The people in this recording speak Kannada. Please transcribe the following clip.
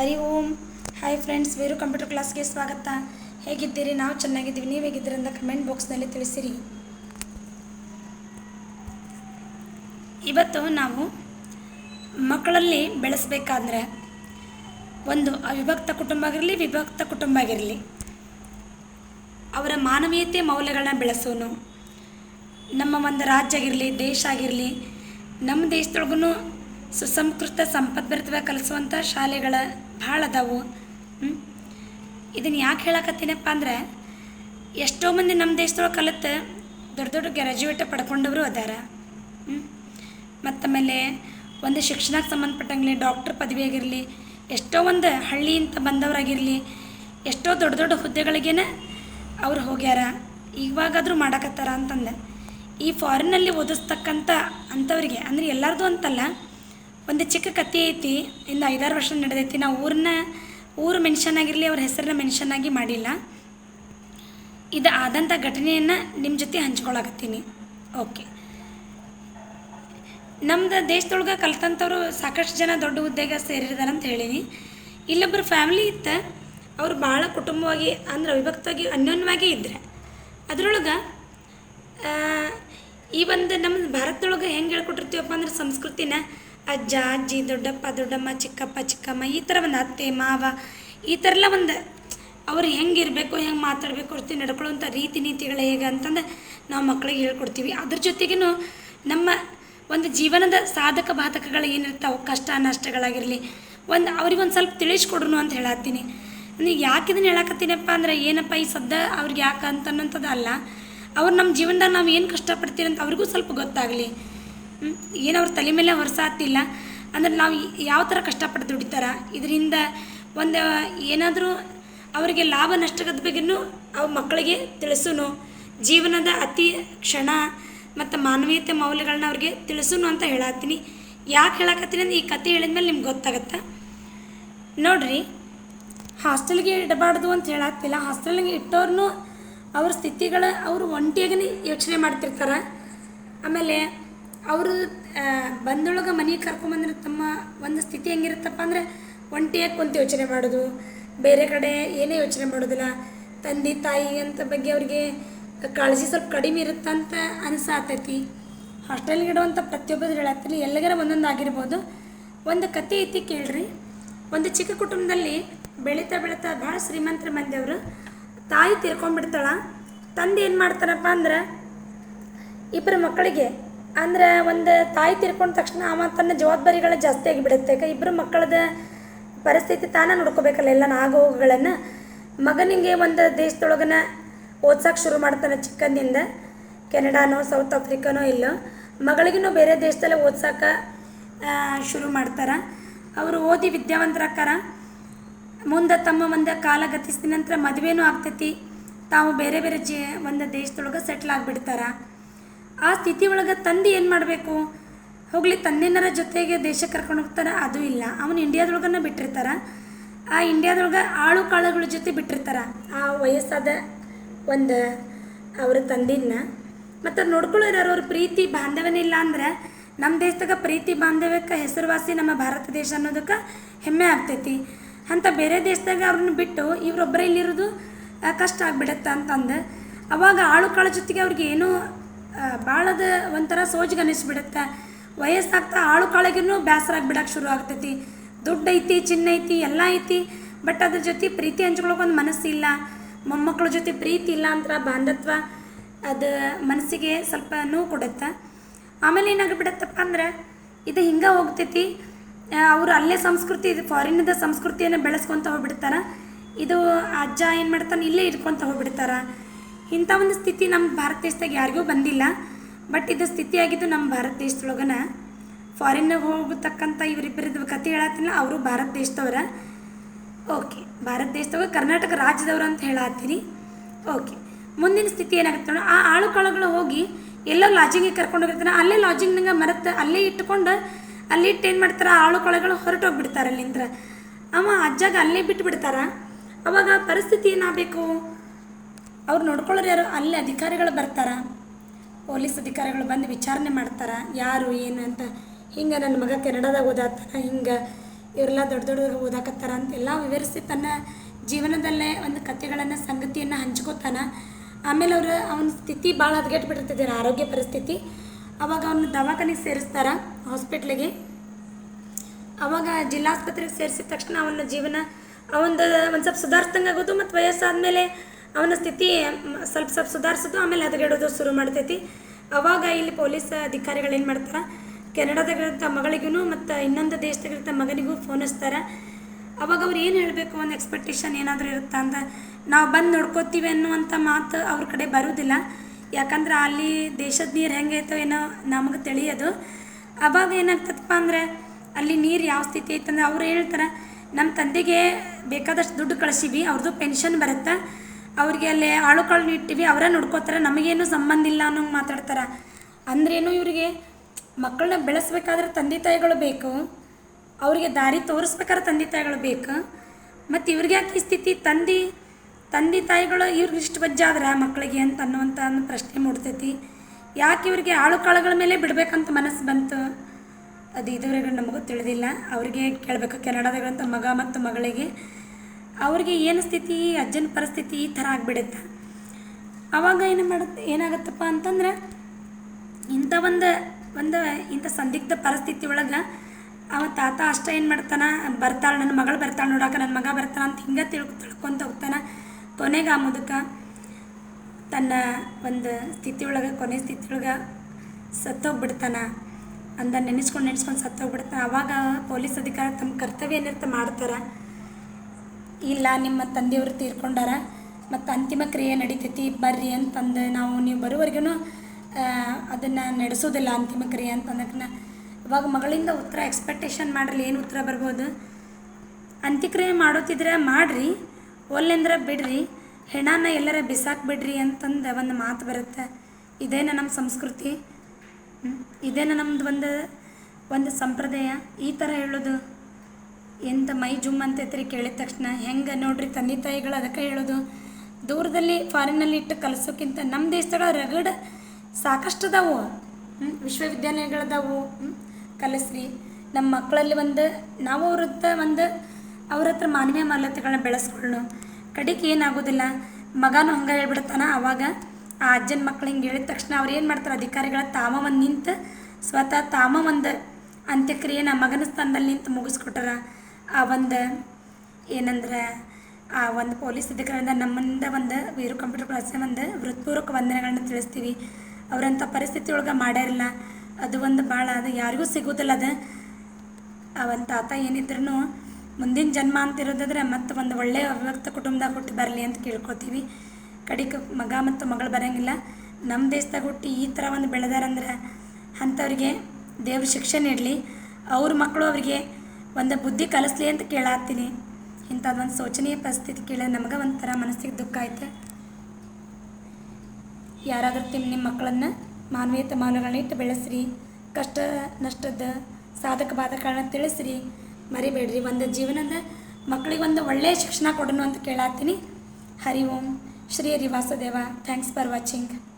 ಹರಿ ಓಂ. ಹಾಯ್ ಫ್ರೆಂಡ್ಸ್ ವೇರು ಕಂಪ್ಯೂಟರ್ ಕ್ಲಾಸ್ಗೆ ಸ್ವಾಗತ. ಹೇಗಿದ್ದೀರಿ? ನಾವು ಚೆನ್ನಾಗಿದ್ದೀವಿ. ನೀವು ಹೇಗಿದ್ದೀರಿ ಅಂತ ಕಮೆಂಟ್ ಬಾಕ್ಸ್ನಲ್ಲಿ ತಿಳಿಸಿರಿ. ಇವತ್ತು ನಾವು ಮಕ್ಕಳಲ್ಲಿ ಬೆಳೆಸಬೇಕಾದ್ರೆ ಒಂದು ಅವಿಭಕ್ತ ಕುಟುಂಬ ಆಗಿರಲಿ, ವಿಭಕ್ತ ಕುಟುಂಬ ಆಗಿರಲಿ, ಅವರ ಮಾನವೀಯತೆ ಮೌಲ್ಯಗಳನ್ನ ಬೆಳೆಸೋನು. ನಮ್ಮ ಒಂದು ರಾಜ್ಯ ಆಗಿರಲಿ, ದೇಶ ಆಗಿರಲಿ, ನಮ್ಮ ದೇಶದೊಳಗೂ ಸುಸಂಸ್ಕೃತ ಸಂಪದ್ಭರಿತವಾಗಿ ಕಲಿಸುವಂಥ ಶಾಲೆಗಳ ಭಾಳ ಅದಾವು ಇದನ್ನು ಯಾಕೆ ಹೇಳಕತ್ತೀನಪ್ಪ ಅಂದ್ರೆ, ಎಷ್ಟೋ ಮಂದಿ ನಮ್ಮ ದೇಶದೊಳಗೆ ಕಲಿತು ದೊಡ್ಡ ದೊಡ್ಡ ಗ್ರ್ಯಾಜುಯೇಟ್ ಪಡ್ಕೊಂಡವರು ಅದಾರ. ಮತ್ತು ಆಮೇಲೆ ಒಂದು ಶಿಕ್ಷಣಕ್ಕೆ ಸಂಬಂಧಪಟ್ಟಂಗೆ ಡಾಕ್ಟರ್ ಪದವಿ ಆಗಿರಲಿ ಎಷ್ಟೋ ಒಂದು ಹಳ್ಳಿಯಿಂದ ಬಂದವರಾಗಿರಲಿ, ಎಷ್ಟೋ ದೊಡ್ಡ ದೊಡ್ಡ ಹುದ್ದೆಗಳಿಗೇನೆ ಅವ್ರು ಹೋಗ್ಯಾರ. ಇವಾಗಾದರೂ ಮಾಡಕತ್ತಾರ ಅಂತಂದು. ಈ ಫಾರಿನ್ನಲ್ಲಿ ಓದಿಸ್ತಕ್ಕಂಥ ಅಂಥವ್ರಿಗೆ ಅಂದರೆ ಎಲ್ಲರದು ಅಂತಲ್ಲ ಒಂದು ಚಿಕ್ಕ ಕಥೆ ಐತಿ. ಇಲ್ಲ ಐದಾರು ವರ್ಷ ನಡೆದೈತಿ. ನಾವು ಊರನ್ನ ಊರು ಮೆನ್ಷನ್ ಆಗಿರಲಿ, ಅವ್ರ ಹೆಸರನ್ನ ಮೆನ್ಷನ್ ಆಗಿ ಮಾಡಿಲ್ಲ. ಇದು ಆದಂಥ ಘಟನೆಯನ್ನು ನಿಮ್ಮ ಜೊತೆ ಹಂಚ್ಕೊಳಕತ್ತೀನಿ. ಓಕೆ ನಮ್ದು ದೇಶದೊಳಗೆ ಕಲ್ತಂಥವ್ರು ಸಾಕಷ್ಟು ಜನ ದೊಡ್ಡ ಹುದ್ದೆಗೆ ಸೇರಿದಾರೆ ಅಂತ ಹೇಳೀನಿ. ಇಲ್ಲೊಬ್ಬರು ಫ್ಯಾಮಿಲಿ ಇತ್ತು, ಅವ್ರು ಭಾಳ ಕುಟುಂಬವಾಗಿ ಅಂದ್ರೆ ಅವಿಭಕ್ತವಾಗಿ ಅನ್ಯೋನ್ಯವಾಗಿ ಇದ್ರೆ. ಅದರೊಳಗೆ ಈ ಒಂದು ನಮ್ಮ ಭಾರತದೊಳಗೆ ಹೆಂಗೆ ಹೇಳ್ಕೊಟ್ಟಿರ್ತೀವಪ್ಪ ಅಂದ್ರೆ ಸಂಸ್ಕೃತಿನ ಅಜ್ಜ, ಅಜ್ಜಿ, ದೊಡ್ಡಪ್ಪ, ದೊಡ್ಡಮ್ಮ, ಚಿಕ್ಕಪ್ಪ, ಚಿಕ್ಕಮ್ಮ, ಈ ಥರ ಒಂದು ಅತ್ತೆ, ಮಾವ, ಈ ಥರ ಎಲ್ಲ ಒಂದು ಅವ್ರು ಹೆಂಗೆ ಇರಬೇಕು, ಹೆಂಗೆ ಮಾತಾಡಬೇಕು, ಅವ್ರ ನಡ್ಕೊಳ್ಳುವಂಥ ರೀತಿ ನೀತಿಗಳು ಹೇಗೆ ಅಂತಂದು ನಾವು ಮಕ್ಕಳಿಗೆ ಹೇಳ್ಕೊಡ್ತೀವಿ. ಅದ್ರ ಜೊತೆಗೇನು ನಮ್ಮ ಒಂದು ಜೀವನದ ಸಾಧಕ ಬಾಧಕಗಳು ಏನಿರ್ತಾವೆ, ಕಷ್ಟ, ನಷ್ಟಗಳಾಗಿರಲಿ, ಒಂದು ಅವ್ರಿಗೆ ಒಂದು ಸ್ವಲ್ಪ ತಿಳಿಸ್ಕೊಡ್ರು ಅಂತ ಹೇಳತ್ತೀನಿ. ಯಾಕೆ ಇದನ್ನು ಹೇಳಕತ್ತೀನಪ್ಪ ಅಂದ್ರೆ, ಏನಪ್ಪ ಈ ಸದ್ದ ಅವ್ರಿಗೆ ಯಾಕೆ ಅಂತ ಅನ್ನೋಂಥದ್ದು ಅಲ್ಲ ಅವ್ರು ನಮ್ಮ ಜೀವನದಾಗ ನಾವು ಏನು ಕಷ್ಟಪಡ್ತೀರಂತ ಅವ್ರಿಗೂ ಸ್ವಲ್ಪ ಗೊತ್ತಾಗಲಿ. ಏನು ಅವ್ರ ತಲೆ ಮೇಲೆ ಹೊರಸಾತಿಲ್ಲ ಅಂದ್ರೆ ನಾವು ಯಾವ ಥರ ಕಷ್ಟಪಟ್ಟು ದುಡಿತಾರ? ಇದರಿಂದ ಒಂದು ಏನಾದರೂ ಅವರಿಗೆ ಲಾಭ ನಷ್ಟದ ಬಗ್ಗೆನೂ ಅವು ಮಕ್ಕಳಿಗೆ ತಿಳಿಸೋನು. ಜೀವನದ ಅತಿ ಕ್ಷಣ ಮತ್ತು ಮಾನವೀಯತೆ ಮೌಲ್ಯಗಳನ್ನ ಅವ್ರಿಗೆ ತಿಳಿಸೋನು ಅಂತ ಹೇಳತ್ತೀನಿ. ಯಾಕೆ ಹೇಳಕತ್ತೀನಿ ಅಂದ್ರೆ ಈ ಕತೆ ಹೇಳಿದ್ಮೇಲೆ ನಿಮ್ಗೆ ಗೊತ್ತಾಗತ್ತೆ? ನೋಡ್ರಿ, ಹಾಸ್ಟೆಲ್ಗೆ ಇಡಬಾರ್ದು ಅಂತ ಹೇಳತ್ತಿಲ್ಲ. ಹಾಸ್ಟೆಲ್ಗೆ ಇಟ್ಟವ್ರನ್ನೂ ಅವ್ರ ಸ್ಥಿತಿಗಳ ಅವರು ಒಂಟಿಯಾಗಿ ಯೋಚನೆ ಮಾಡ್ತಿರ್ತಾರೆ. ಆಮೇಲೆ ಅವರು ಬಂದೊಳಗೆ ಮನೆಗೆ ಕರ್ಕೊಂಬಂದ್ರೆ ತಮ್ಮ ಒಂದು ಸ್ಥಿತಿ ಹೆಂಗಿರುತ್ತಪ್ಪ ಅಂದರೆ ಒಂಟಿಯಾಗಿ ಕುಂತು ಯೋಚನೆ ಮಾಡೋದು? ಬೇರೆ ಕಡೆ ಏನೇ ಯೋಚನೆ ಮಾಡೋದಿಲ್ಲ. ತಂದೆ, ತಾಯಿ ಅಂತ ಬಗ್ಗೆ ಅವ್ರಿಗೆ ಕಾಳಜಿ ಸ್ವಲ್ಪ ಕಡಿಮೆ ಇರುತ್ತಂತ ಅನಿಸಾತೈತಿ. ಹಾಸ್ಟೆಲ್ಗೆ ಇಡುವಂಥ ಪ್ರತಿಯೊಬ್ಬರು ಹೇಳತ್ತೀನಿ ಎಲ್ಲಗರ ಒಂದೊಂದು ಆಗಿರ್ಬೋದು. ಒಂದು ಕತೆ ಐತಿ ಕೇಳ್ರಿ. ಒಂದು ಚಿಕ್ಕ ಕುಟುಂಬದಲ್ಲಿ ಬೆಳೀತಾ ಬೆಳೀತಾ ಭಾಳ ಶ್ರೀಮಂತರ ಮಂದಿಯವರು ತಾಯಿ ತೀರ್ಕೊಂಡ್ಬಿಡ್ತಾಳೆ. ತಂದೆ ಏನು ಮಾಡ್ತಾರಪ್ಪ ಅಂದ್ರೆ ಇಬ್ಬರ ಮಕ್ಕಳಿಗೆ ಅಂದ್ರೆ ಒಂದು ತಾಯಿ ತಿರ್ಕೊಂಡ ತಕ್ಷಣ ಅವ ತನ್ನ ಜವಾಬ್ದಾರಿಗಳು ಜಾಸ್ತಿ ಆಗಿಬಿಡುತ್ತೆ. ಯಾಕೆ ಇಬ್ಬರು ಮಕ್ಕಳದ ಪರಿಸ್ಥಿತಿ ತಾನೇ ನೋಡ್ಕೋಬೇಕಲ್ಲ ಎಲ್ಲ ಆಗೋಗಳನ್ನು ಮಗನಿಗೆ ಒಂದು ದೇಶದೊಳಗನ ಓದ್ಸಕ್ಕೆ ಶುರು ಮಾಡ್ತಾನೆ ಚಿಕ್ಕಂದಿಂದ ಕೆನಡಾನೋ, ಸೌತ್ ಆಫ್ರಿಕಾನೋ ಇಲ್ಲೋ. ಮಗಳಿಗೂ ಬೇರೆ ದೇಶದಲ್ಲೇ ಓದ್ಸಕ್ಕೆ ಶುರು ಮಾಡ್ತಾರೆ. ಅವರು ಓದಿ ವಿದ್ಯಾವಂತರಾಕಾರ ಮುಂದೆ ತಮ್ಮ ಒಂದು ಕಾಲ ಗತಿಸಿದ ನಂತರ ಮದುವೆನೂ ಆಗ್ತೈತಿ. ತಾವು ಬೇರೆ ಬೇರೆ ಜಿ, ಒಂದು ದೇಶದೊಳಗೆ ಸೆಟ್ಲ್ ಆಗಿಬಿಡ್ತಾರೆ. ಆ ಸ್ಥಿತಿ ಒಳಗೆ ತಂದೆ ಏನು ಮಾಡಬೇಕು? ಹೋಗಲಿ ತಂದೆನರ ಜೊತೆಗೆ ದೇಶಕ್ಕೆ ಕರ್ಕೊಂಡು ಹೋಗ್ತಾರೆ, ಅದು ಇಲ್ಲ. ಅವನು ಇಂಡಿಯಾದೊಳಗನ್ನ ಬಿಟ್ಟಿರ್ತಾರೆ. ಆ ಇಂಡಿಯಾದೊಳಗೆ ಆಳು ಕಾಳುಗಳ ಜೊತೆ ಬಿಟ್ಟಿರ್ತಾರೆ. ಆ ವಯಸ್ಸಾದ ಒಂದು ಅವ್ರ ತಂದಿನ. ಮತ್ತು ನೋಡ್ಕೊಳ್ಳೋರು ಅವ್ರ ಪ್ರೀತಿ ಬಾಂಧವ್ಯನೇ ಇಲ್ಲ ಅಂದ್ರೆ ನಮ್ಮ ದೇಶದಾಗ ಪ್ರೀತಿ ಬಾಂಧವ್ಯಕ್ಕೆ ಹೆಸರುವಾಸಿ ನಮ್ಮ ಭಾರತ ದೇಶ ಅನ್ನೋದಕ್ಕೆ ಹೆಮ್ಮೆ ಆಗ್ತೈತಿ. ಅಂತ ಬೇರೆ ದೇಶದಾಗ ಅವ್ರನ್ನ ಬಿಟ್ಟು ಇವರೊಬ್ಬರೇ ಇಲ್ಲಿರೋದು ಕಷ್ಟ ಆಗಿಬಿಡತ್ತೆ ಅಂತಂದು. ಅವಾಗ ಆಳು ಕಾಳು ಜೊತೆಗೆ ಅವ್ರಿಗೆ ಏನೂ ಭಾಳದ ಒಂಥರ ಸೋಜಿಗೆ ಅನ್ನಿಸ್ಬಿಡುತ್ತೆ. ವಯಸ್ಸಾಗ್ತಾ ಆಳು ಕಾಳಿಗೂ ಬೇಸರ ಆಗಿಬಿಡಕ್ಕೆ ಶುರು ಆಗ್ತೈತಿ. ದುಡ್ಡು ಐತಿ, ಚಿನ್ನ ಐತಿ, ಎಲ್ಲ ಐತಿ, ಬಟ್ ಅದ್ರ ಜೊತೆ ಪ್ರೀತಿ ಹಂಚ್ಕೊಳಕ್ಕೆ ಒಂದು ಮನಸ್ಸಿಲ್ಲ. ಮೊಮ್ಮಕ್ಕಳ ಜೊತೆ ಪ್ರೀತಿ ಇಲ್ಲ ಅಂತ ಬಾಂಧತ್ವ, ಅದು ಮನಸ್ಸಿಗೆ ಸ್ವಲ್ಪ ನೋವು ಕೊಡುತ್ತೆ. ಆಮೇಲೆ ಏನಾಗಿಬಿಡತ್ತಪ್ಪ ಅಂದ್ರೆ, ಇದು ಹಿಂಗೆ ಹೋಗ್ತೈತಿ. ಅವರು ಅಲ್ಲೇ ಸಂಸ್ಕೃತಿ, ಇದು ಫಾರಿನದ ಸಂಸ್ಕೃತಿಯನ್ನು ಬೆಳೆಸ್ಕೊತ ಹೋಗ್ಬಿಡ್ತಾರೆ. ಇದು ಅಜ್ಜ ಏನು ಮಾಡ್ತಾನೆ, ಇಲ್ಲೇ ಇಟ್ಕೊತ ಹೋಗ್ಬಿಡ್ತಾರೆ. ಇಂಥ ಒಂದು ಸ್ಥಿತಿ ನಮ್ಮ ಭಾರತ ದೇಶದಾಗ ಯಾರಿಗೂ ಬಂದಿಲ್ಲ. ಬಟ್ ಇದು ಸ್ಥಿತಿಯಾಗಿದ್ದು ನಮ್ಮ ಭಾರತ ದೇಶದೊಳಗನ. ಫಾರಿನ್ನಾಗ ಹೋಗತಕ್ಕಂಥ ಇವರಿಬ್ಬರದ್ದು ಕತೆ ಹೇಳತ್ತಿಲ್ಲ ಅವರು ಭಾರತ ದೇಶದವ್ರ. ಓಕೆ ಭಾರತ ದೇಶದವ್ರ ಕರ್ನಾಟಕ ರಾಜ್ಯದವ್ರು ಅಂತ ಹೇಳತ್ತೀರಿ ಓಕೆ ಮುಂದಿನ ಸ್ಥಿತಿ ಏನಾಗುತ್ತೆ ನೋಡಿ, ಆ ಆಳು ಕಾಳುಗಳು ಹೋಗಿ ಎಲ್ಲ ಲಾಜಿಂಗಿಗೆ ಕರ್ಕೊಂಡು ಹೋಗಿರ್ತಾರೆ, ಅಲ್ಲೇ ಲಾಜಿಂಗ್ನಾಗ ಮರತ್ತ ಅಲ್ಲೇ ಇಟ್ಕೊಂಡು ಅಲ್ಲಿ ಇಟ್ಟು ಏನು ಮಾಡ್ತಾರೆ ಆಳು ಕಾಳುಗಳು ಹೊರಟೋಗ್ಬಿಡ್ತಾರೆ ಅಲ್ಲಿಂದ್ರೆ. ಅವ ಅಜ್ಜಾಗ ಅಲ್ಲೇ ಬಿಟ್ಟು ಬಿಡ್ತಾರ ಅವಾಗ ಪರಿಸ್ಥಿತಿ ಏನಾಗಬೇಕು? ಅವ್ರು ನೋಡ್ಕೊಳ್ಳೋರು ಯಾರು? ಅಲ್ಲಿ ಅಧಿಕಾರಿಗಳು ಬರ್ತಾರ? ಪೊಲೀಸ್ ಅಧಿಕಾರಿಗಳು ಬಂದು ವಿಚಾರಣೆ ಮಾಡ್ತಾರೆ? ಯಾರು, ಏನು ಅಂತ? ಹಿಂಗೆ ನನ್ನ ಮಗ ಕೆನಡಾದಾಗ ಓದಾತಾರ ಹಿಂಗೆ ಇವರೆಲ್ಲ ದೊಡ್ಡ ದೊಡ್ಡ ಓದಾಕತ್ತಾರ ಅಂತ ಎಲ್ಲ ವಿವರಿಸಿ ತನ್ನ ಜೀವನದಲ್ಲೇ ಒಂದು ಕಥೆಗಳನ್ನು, ಸಂಗತಿಯನ್ನು ಹಂಚ್ಕೋತಾನ. ಆಮೇಲೆ ಅವರು ಅವನ ಸ್ಥಿತಿ ಭಾಳ ಹದಗೆಟ್ಬಿಟ್ಟಿರ್ತಿದ್ದಾರೆ ಆರೋಗ್ಯ ಪರಿಸ್ಥಿತಿ. ಅವಾಗ ಅವನು ದವಾಖಾನೆಗೆ ಸೇರಿಸ್ತಾರ, ಹಾಸ್ಪಿಟ್ಲಿಗೆ. ಅವಾಗ ಜಿಲ್ಲಾಸ್ಪತ್ರೆಗೆ ಸೇರಿಸಿದ ತಕ್ಷಣ ಅವನ ಜೀವನ, ಅವಂದು ಒಂದು ಸ್ವಲ್ಪ ಸುಧಾರಿಸ್ದಂಗೆ ಆಗೋದು ಮತ್ತು ವಯಸ್ಸಾದಮೇಲೆ ಅವನ ಸ್ಥಿತಿ ಸ್ವಲ್ಪ ಸ್ವಲ್ಪ ಸುಧಾರಿಸೋದು ಆಮೇಲೆ ಹದಗೆಡೋದು ಶುರು ಮಾಡ್ತೈತಿ. ಅವಾಗ ಇಲ್ಲಿ ಪೊಲೀಸ್ ಅಧಿಕಾರಿಗಳು ಏನು ಮಾಡ್ತಾರೆ ಕೆನಡಾದಾಗಿರೋಂಥ ಮಗಳಿಗೂ ಮತ್ತು ಇನ್ನೊಂದು ದೇಶದಾಗಿರಂಥ ಮಗನಿಗೂ ಫೋನ್ ಹಚ್ತಾರೆ. ಅವಾಗ ಅವ್ರು ಏನು ಹೇಳಬೇಕು, ಒಂದು ಎಕ್ಸ್ಪೆಕ್ಟೇಷನ್ ಏನಾದರೂ ಇರುತ್ತಾ ಅಂತ. ನಾವು ಬಂದು ನೋಡ್ಕೋತೀವಿ ಅನ್ನುವಂಥ ಮಾತು ಅವ್ರ ಕಡೆ ಬರೋದಿಲ್ಲ. ಯಾಕಂದ್ರೆ ಅಲ್ಲಿ ದೇಶದ ನೀರು ಹೆಂಗೆ ಐತೋ ಏನೋ ನಮಗೆ ತಿಳಿಯೋದು. ಅವಾಗ ಏನಾಗ್ತದಪ್ಪ ಅಂದರೆ, ಅಲ್ಲಿ ನೀರು ಯಾವ ಸ್ಥಿತಿ ಐತಂದ್ರೆ ಅವ್ರು ಹೇಳ್ತಾರೆ ನಮ್ಮ ತಂದೆಗೆ ಬೇಕಾದಷ್ಟು ದುಡ್ಡು ಕಳಿಸೀವಿ ಅವ್ರದ್ದು ಪೆನ್ಷನ್ ಬರುತ್ತೆ. ಅವ್ರಿಗೆ ಅಲ್ಲಿ ಆಳುಗಳನ್ನ ಇಟ್ಟಿವಿ, ಅವರೇ ನೋಡ್ಕೋತಾರೆ, ನಮಗೇನು ಸಂಬಂಧ ಇಲ್ಲ ಅನ್ನೋಂಗೆ ಮಾತಾಡ್ತಾರೆ. ಅಂದ್ರೇನು ಇವರಿಗೆ? ಮಕ್ಕಳನ್ನ ಬೆಳೆಸ್ಬೇಕಾದ್ರೆ ತಂದೆ ತಾಯಿಗಳು ಬೇಕು, ಅವರಿಗೆ ದಾರಿ ತೋರಿಸ್ಬೇಕಾದ್ರೆ ತಂದೆ ತಾಯಿಗಳು ಬೇಕು, ಮತ್ತು ಇವ್ರಿಗೆ ಯಾಕೆ ಈ ಸ್ಥಿತಿ? ತಂದೆ ತಂದೆ ತಾಯಿಗಳು ಇವ್ರಿಗೆ ಇಷ್ಟು ಬಜ್ಜಾದ್ರೆ ಮಕ್ಕಳಿಗೆ ಅಂತ ಅನ್ನುವಂಥ ಒಂದು ಪ್ರಶ್ನೆ ಮೂಡ್ತೈತಿ. ಯಾಕೆ ಇವ್ರಿಗೆ ಆಳು ಕಾಳುಗಳ ಮೇಲೆ ಬಿಡಬೇಕಂತ ಮನಸ್ಸು ಬಂತು? ಅದು ಇದುವರೆಗೂ ನಮಗೂ ತಿಳಿದಿಲ್ಲ. ಅವರಿಗೆ ಕೇಳಬೇಕು, ಕೆನಡಾದಾಗಂತ ಮಗ ಮತ್ತು ಮಗಳಿಗೆ. ಅವ್ರಿಗೆ ಏನು ಸ್ಥಿತಿ, ಅಜ್ಜನ ಪರಿಸ್ಥಿತಿ ಈ ಥರ ಆಗಿಬಿಡುತ್ತೆ. ಆವಾಗ ಏನು ಮಾಡುತ್ತೆ ಏನಾಗುತ್ತಪ್ಪ ಅಂತಂದ್ರೆ, ಇಂಥ ಒಂದು ಒಂದು ಇಂಥ ಸಂದಿಗ್ಧ ಪರಿಸ್ಥಿತಿ ಒಳಗೆ ಅವ ತಾತ ಅಷ್ಟ ಏನು ಮಾಡ್ತಾನೆ, ಬರ್ತಾಳೆ, ನನ್ನ ಮಗಳು ಬರ್ತಾಳೆ ನೋಡಾಕ, ನನ್ನ ಮಗ ಬರ್ತಾನೆ ಅಂತ ಹಿಂಗೆ ತಿಳ್ಕೊ, ತಿಳ್ಕೊಂತ ಹೋಗ್ತಾನೆ ಕೊನೆಗೆ ಆ ಮುದುಕ ತನ್ನ ಒಂದು ಸ್ಥಿತಿ ಒಳಗೆ, ಕೊನೆ ಸ್ಥಿತಿ ಒಳಗೆ ಸತ್ತೋಗ್ಬಿಡ್ತಾನ. ಅಂದ ನೆನೆಸ್ಕೊಂಡು ನೆನೆಸ್ಕೊಂಡು ಸತ್ತೋಗ್ಬಿಡ್ತಾನೆ. ಅವಾಗ ಪೊಲೀಸ್ ಅಧಿಕಾರಿ ತಮ್ಮ ಕರ್ತವ್ಯ ಏನಿರ್ತ ಮಾಡ್ತಾರೆ. ಇಲ್ಲ, ನಿಮ್ಮ ತಂದೆಯವರು ತೀರ್ಕೊಂಡಾರ? ಮತ್ತು ಅಂತಿಮ ಕ್ರಿಯೆ ನಡೀತೈತಿ, ಬರ್ರಿ ಅಂತಂದು ನಾವು, ನೀವು ಬರೋವರೆಗೂ ಅದನ್ನು ನಡೆಸೋದಿಲ್ಲ ಅಂತಿಮ ಕ್ರಿಯೆ ಅಂತಂದಕ್ಕೆ ಇವಾಗ ಮಗಳಿಂದ ಉತ್ತರ ಎಕ್ಸ್ಪೆಕ್ಟೇಷನ್ ಮಾಡ್ರಿ ಏನು ಉತ್ತರ ಬರ್ಬೋದು? ಅಂತ್ಯಕ್ರಿಯೆ ಮಾಡೋತಿದ್ರೆ ಮಾಡಿರಿ, ಒಲ್ಲೆಂದ್ರೆ ಬಿಡ್ರಿ, ಹೆಣನ ಎಲ್ಲರ ಬಿಸಾಕ್ ಬಿಡ್ರಿ ಅಂತಂದು ಒಂದು ಮಾತು ಬರುತ್ತೆ. ಇದೇನ ನಮ್ಮ ಸಂಸ್ಕೃತಿ? ಇದೇನ ನಮ್ದು ಒಂದು ಒಂದು ಸಂಪ್ರದಾಯ? ಈ ಥರ ಹೇಳೋದು. ಎಂತ ಮೈ ಜುಮ್ ಅಂತೈತ್ರಿ ಕೇಳಿದ ತಕ್ಷಣ. ಹೆಂಗೆ ನೋಡ್ರಿ ತಂದೆ ತಾಯಿಗಳು ಅದಕ್ಕೆ ಹೇಳೋದು, ದೂರದಲ್ಲಿ ಫಾರಿನಲ್ಲಿ ಇಟ್ಟು ಕಲಿಸೋಕ್ಕಿಂತ ನಮ್ಮ ದೇಶದಾಗ ರಗಡ ಸಾಕಷ್ಟು ಅದಾವು? ವಿಶ್ವವಿದ್ಯಾಲಯಗಳದಾವು? ಕಲಿಸ್ರಿ. ನಮ್ಮ ಮಕ್ಕಳಲ್ಲಿ ಒಂದು, ನಾವು ಅವ್ರ ಹತ್ರ ಒಂದು, ಅವ್ರ ಹತ್ರ ಮಾನವೀಯ ಮಾಲತೆಗಳನ್ನ ಬೆಳೆಸ್ಕೊಳ್ಳೋಣ ಕಡೆಗೆ ಏನಾಗೋದಿಲ್ಲ. ಮಗನೂ ಹಂಗೆ ಹೇಳ್ಬಿಡ್ತಾನ ಅವಾಗ. ಆ ಅಜ್ಜನ ಮಕ್ಳು ಹಿಂಗೆ ಹೇಳಿದ ತಕ್ಷಣ ಅವ್ರು ಏನು ಮಾಡ್ತಾರೆ, ಅಧಿಕಾರಿಗಳ ತಾಮ ಒಂದು ನಿಂತು, ಸ್ವತಃ ತಾಮ ಒಂದು ನಮ್ಮ ಮಗನ ಸ್ಥಾನದಲ್ಲಿ ನಿಂತು ಮುಗಿಸ್ಕೊಟ್ಟಾರ. ಆ ಒಂದು ಏನಂದ್ರೆ, ಆ ಒಂದು ಪೊಲೀಸ್ ಅಧಿಕಾರಿಯಿಂದ ನಮ್ಮಿಂದ ಒಂದು ವೀರು ಕಂಪ್ಯೂಟರ್ ಕ್ಲಾಸ್ಗೆ ಒಂದು ಹೃತ್ಪೂರ್ವಕ ವಂದನೆಗಳನ್ನ ತಿಳಿಸ್ತೀವಿ. ಅವರಂಥ ಪರಿಸ್ಥಿತಿ ಒಳಗೆ ಮಾಡ್ಯಾರಲ್ಲ. ಅದು ಒಂದು ಭಾಳ ಅದು ಯಾರಿಗೂ ಸಿಗೋದಿಲ್ಲ ಅದು. ಒಂದು ತಾತ ಏನಿದ್ರು ಮುಂದಿನ ಜನ್ಮ ಅಂತ ಇರೋದಾದ್ರೆ ಮತ್ತು ಒಂದು ಒಳ್ಳೆಯ ಅವ್ಯಕ್ತ ಕುಟುಂಬದಾಗ ಹುಟ್ಟಿ ಬರಲಿ ಅಂತ ಕೇಳ್ಕೊತೀವಿ. ಕಡಿಕ ಮಗ ಮತ್ತು ಮಗಳು ಬರೋಂಗಿಲ್ಲ. ನಮ್ಮ ದೇಶದಾಗ ಹುಟ್ಟಿ ಈ ಥರ ಒಂದು ಬೆಳೆದಾರಂದ್ರೆ ಅಂಥವ್ರಿಗೆ ದೇವ್ರ ಶಿಕ್ಷೆ ನೀಡಲಿ. ಅವ್ರ ಮಕ್ಕಳು ಅವರಿಗೆ ಒಂದು ಬುದ್ಧಿ ಕಲಿಸ್ಲಿ ಅಂತ ಕೇಳಾತ್ತೀನಿ. ಇಂಥದ್ದೊಂದು ಶೋಚನೀಯ ಪರಿಸ್ಥಿತಿ ಕೇಳಿ ನಮಗೆ ಒಂಥರ ಮನಸ್ಸಿಗೆ ದುಃಖ ಐತೆ ಯಾರಾದರೂ ತಿಮ್ಮ ನಿಮ್ಮ ಮಕ್ಕಳನ್ನು ಮಾನವೀಯತೆ ಇಟ್ಟು ಬೆಳೆಸ್ರಿ. ಕಷ್ಟ ನಷ್ಟದ ಸಾಧಕ ಬಾಧಕಗಳನ್ನ ತಿಳಿಸ್ರಿ. ಮರಿಬೇಡ್ರಿ. ಒಂದು ಜೀವನದ ಮಕ್ಕಳಿಗೆ ಒಂದು ಒಳ್ಳೆಯ ಶಿಕ್ಷಣ ಕೊಡೋಣ ಅಂತ ಕೇಳಾತ್ತೀನಿ. Hari Om. Shri Hari Vasudeva thanks for watching